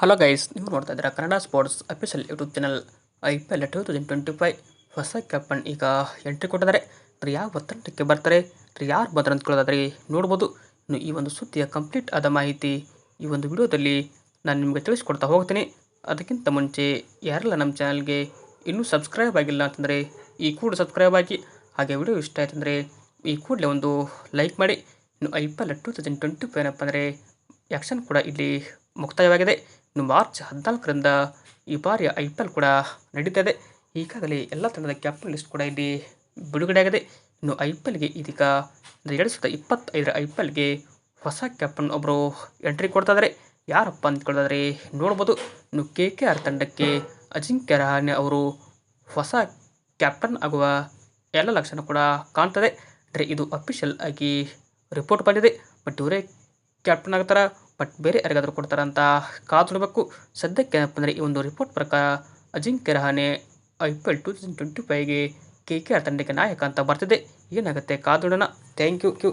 Hello guys ನೀವು ನೋಡ್ತಾ ಇದ್ದೀರಾ Kannada sports official YouTube channel I P L two thousand twenty five ಹೊಸ captain ಈಗ ಎಂಟ್ರಿ ಕೊಟ್ಟಿದ್ದಾರೆ. ರೀ ಯಾವ ತಂಡಕ್ಕೆ ಬರ್ತಾರೆ. ರೀ ಯಾರು ಕೇಳೋದಾದ್ರೆ ನೋಡ್ಬೋದು. ಇನ್ನು ಈ ಒಂದು ಸುದ್ದಿಯ ಕಂಪ್ಲೀಟ್ ಆದ ಮಾಹಿತಿ ಈ ಒಂದು ವಿಡಿಯೋದಲ್ಲಿ ನಾನು ನಿಮಗೆ ತಿಳಿಸ್ಕೊಡ್ತಾ ಹೋಗ್ತೀನಿ. ಅದಕ್ಕಿಂತ ಮುಂಚೆ ಯಾರೆಲ್ಲ ನಮ್ಮ ಚಾನಲ್ಗೆ ಇನ್ನೂ ಸಬ್ಸ್ಕ್ರೈಬ್ ಆಗಿಲ್ಲ ಅಂತಂದರೆ ಈ ಕೂಡ ಸಬ್ಸ್ಕ್ರೈಬ್ ಆಗಿ. ಹಾಗೆ ವಿಡಿಯೋ ಇಷ್ಟ ಆಯ್ತಂದರೆ ಈ ಕೂಡಲೇ ಒಂದು ಲೈಕ್ ಮಾಡಿ. ಇನ್ನು I P L two thousand twenty five ಏನಪ್ಪ ಅಂದರೆ ಆ್ಯಕ್ಷನ್ ಕೂಡ ಇಲ್ಲಿ ಮುಕ್ತಾಯವಾಗಿದೆ. ಇನ್ನು ಮಾರ್ಚ್ ಹದಿನಾಲ್ಕರಿಂದ ಈ ಬಾರಿಯ ಐ ಪಿ ಎಲ್ ಕೂಡ ನಡೀತಾ ಇದೆ ಈಗಾಗಲೇ ಎಲ್ಲ ತಂಡದ ಕ್ಯಾಪ್ಟನ್ ಲಿಸ್ಟ್ ಕೂಡ ಇಲ್ಲಿ ಬಿಡುಗಡೆಯಾಗಿದೆ. ಇನ್ನು ಐ ಪಿ ಎಲ್ಗೆ ಇದೀಗ ಎರಡು ಸಾವಿರದ ಇಪ್ಪತ್ತೈದರ ಐ ಪಿ ಎಲ್ಗೆ ಹೊಸ ಕ್ಯಾಪ್ಟನ್ ಒಬ್ಬರು ಎಂಟ್ರಿ ಕೊಡ್ತಾ ಇದ್ದಾರೆ ಯಾರಪ್ಪ ಅಂತ ಕೇಳಿದ್ರೆ ನೋಡ್ಬೋದು. ಇನ್ನು ಕೆ ಕೆ ಆರ್ ತಂಡಕ್ಕೆ ಅಜಿಂಕ್ಯ ರಹಾನೆ ಅವರು ಹೊಸ ಕ್ಯಾಪ್ಟನ್ ಆಗುವ ಎಲ್ಲ ಲಕ್ಷಣ ಕೂಡ ಕಾಣ್ತದೆ. ಅಂದರೆ ಇದು ಅಫಿಷಿಯಲ್ ಆಗಿ ರಿಪೋರ್ಟ್ ಬಂದಿದೆ. ಬಟ್ ಇವರೇ ಕ್ಯಾಪ್ಟನ್ ಆಗ್ತಾರ? ಬಟ್ ಬೇರೆ ಯಾರಿಗಾದರೂ ಕೊಡ್ತಾರ ಅಂತ ಕಾದು ನೋಡಬೇಕು. ಸದ್ಯಕ್ಕೆ ಏನಪ್ಪ ಅಂದರೆ ಈ ಒಂದು ರಿಪೋರ್ಟ್ ಪ್ರಕಾರ Ajinkya Rahane I P L two thousand twenty ಫೈವ್ಗೆ K K R ತಂಡಕ್ಕೆ ನಾಯಕ ಅಂತ ಬರ್ತಿದೆ. ಏನಾಗುತ್ತೆ ಕಾದುಡೋಣ ಥ್ಯಾಂಕ್ ಯು ಕ್ಯೂ